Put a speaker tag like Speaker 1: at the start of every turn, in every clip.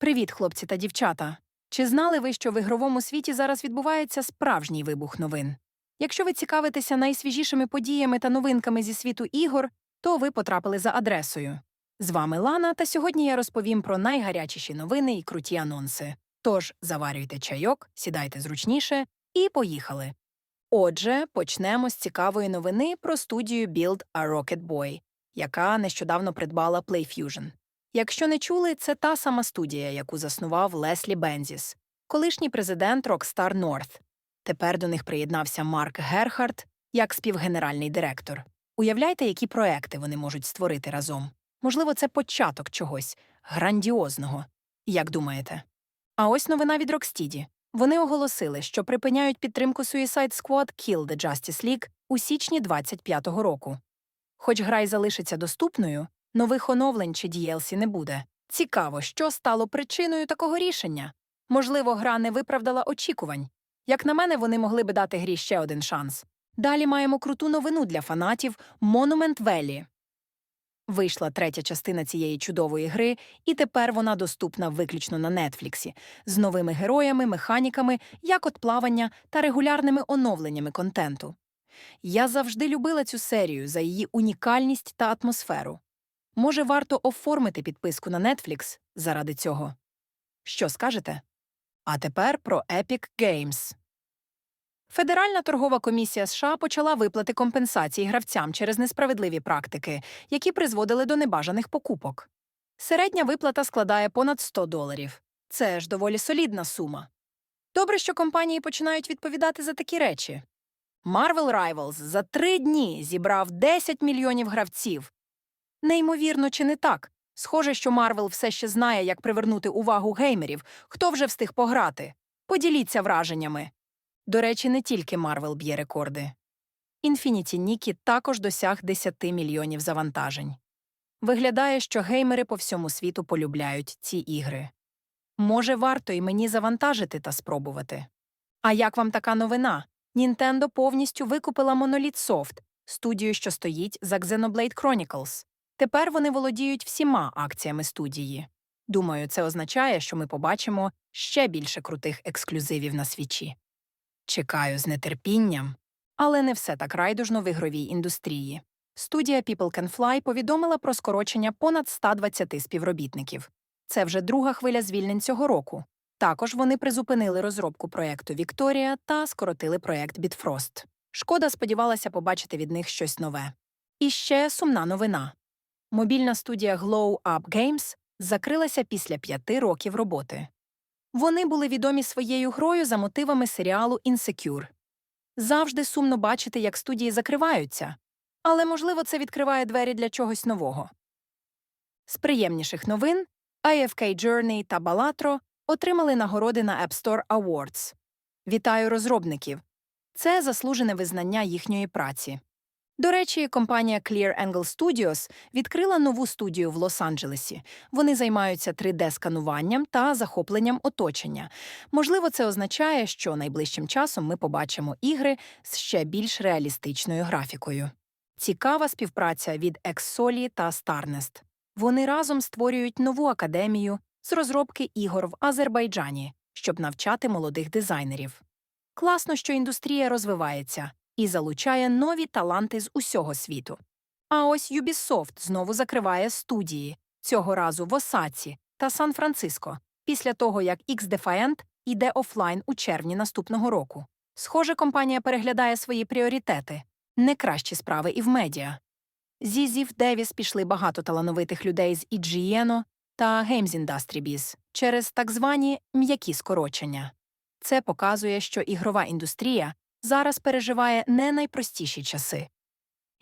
Speaker 1: Привіт, хлопці та дівчата! Чи знали ви, що в ігровому світі зараз відбувається справжній вибух новин? Якщо ви цікавитеся найсвіжішими подіями та новинками зі світу ігор, то ви потрапили за адресою. З вами Лана, та сьогодні я розповім про найгарячіші новини і круті анонси. Тож заварюйте чайок, сідайте зручніше і поїхали. Отже, почнемо з цікавої новини про студію Build a Rocket Boy, яка нещодавно придбала PlayFusion. Якщо не чули, це та сама студія, яку заснував Леслі Бензіс, колишній президент Rockstar North. Тепер до них приєднався Марк Герхард як співгенеральний директор. Уявляйте, які проекти вони можуть створити разом. Можливо, це початок чогось грандіозного. Як думаєте? А ось новина від Rocksteady. Вони оголосили, що припиняють підтримку Suicide Squad Kill the Justice League у січні 25-го року. Хоч гра й залишиться доступною, нових оновлень чи DLC не буде. Цікаво, що стало причиною такого рішення. Можливо, гра не виправдала очікувань. Як на мене, вони могли би дати грі ще один шанс. Далі маємо круту новину для фанатів Monument Valley. Вийшла третя частина цієї чудової гри, і тепер вона доступна виключно на Нетфліксі з новими героями, механіками, як от плавання та регулярними оновленнями контенту. Я завжди любила цю серію за її унікальність та атмосферу. Може, варто оформити підписку на Netflix заради цього? Що скажете? А тепер про Epic Games. Федеральна торгова комісія США почала виплати компенсацій гравцям через несправедливі практики, які призводили до небажаних покупок. Середня виплата складає понад 100 доларів. Це ж доволі солідна сума. Добре, що компанії починають відповідати за такі речі. Marvel Rivals за три дні зібрав 10 мільйонів гравців. Неймовірно, чи не так? Схоже, що Марвел все ще знає, як привернути увагу геймерів, хто вже встиг пограти. Поділіться враженнями. До речі, не тільки Марвел б'є рекорди. Infinity Нікі також досяг 10 мільйонів завантажень. Виглядає, що геймери по всьому світу полюбляють ці ігри. Може, варто й мені завантажити та спробувати. А як вам така новина? Nintendo повністю викупила Monolith Soft, студію, що стоїть за Xenoblade Chronicles. Тепер вони володіють всіма акціями студії. Думаю, це означає, що ми побачимо ще більше крутих ексклюзивів на свічі. Чекаю з нетерпінням. Але не все так райдужно в ігровій індустрії. Студія People Can Fly повідомила про скорочення понад 120 співробітників. Це вже друга хвиля звільнень цього року. Також вони призупинили розробку проєкту Вікторія та скоротили проєкт Bitfrost. Шкода сподівалася побачити від них щось нове. І ще сумна новина. Мобільна студія Glow Up Games закрилася після п'яти років роботи. Вони були відомі своєю грою за мотивами серіалу Insecure. Завжди сумно бачити, як студії закриваються, але, можливо, це відкриває двері для чогось нового. З приємніших новин IFK Journey та Balatro отримали нагороди на App Store Awards. Вітаю розробників! Це заслужене визнання їхньої праці. До речі, компанія Clear Angle Studios відкрила нову студію в Лос-Анджелесі. Вони займаються 3D-скануванням та захопленням оточення. Можливо, це означає, що найближчим часом ми побачимо ігри з ще більш реалістичною графікою. Цікава співпраця від Exsoli та Starnest. Вони разом створюють нову академію з розробки ігор в Азербайджані, щоб навчати молодих дизайнерів. Класно, що індустрія розвивається і залучає нові таланти з усього світу. А ось Ubisoft знову закриває студії, цього разу в Осаці та Сан-Франциско, після того як X-Defiant йде офлайн у червні наступного року. Схоже, компанія переглядає свої пріоритети не кращі справи і в медіа. Зі Зів Девіс пішли багато талановитих людей з IGN та Games Industry Biz через так звані м'які скорочення. Це показує, що ігрова індустрія зараз переживає не найпростіші часи.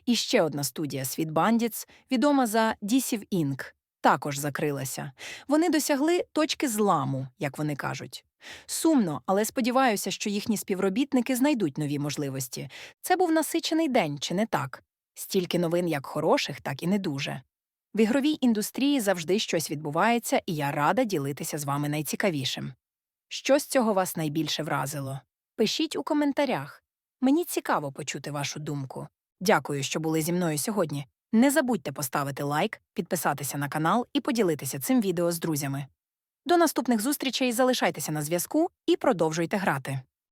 Speaker 1: І ще одна студія Світ Bandits, відома за Disiv Inc., також закрилася. Вони досягли точки зламу, як вони кажуть. Сумно, але сподіваюся, що їхні співробітники знайдуть нові можливості. Це був насичений день, чи не так? Стільки новин як хороших, так і не дуже. В ігровій індустрії завжди щось відбувається, і я рада ділитися з вами найцікавішим. Що з цього вас найбільше вразило? Пишіть у коментарях. Мені цікаво почути вашу думку. Дякую, що були зі мною сьогодні. Не забудьте поставити лайк, підписатися на канал і поділитися цим відео з друзями. До наступних зустрічей залишайтеся на зв'язку і продовжуйте грати.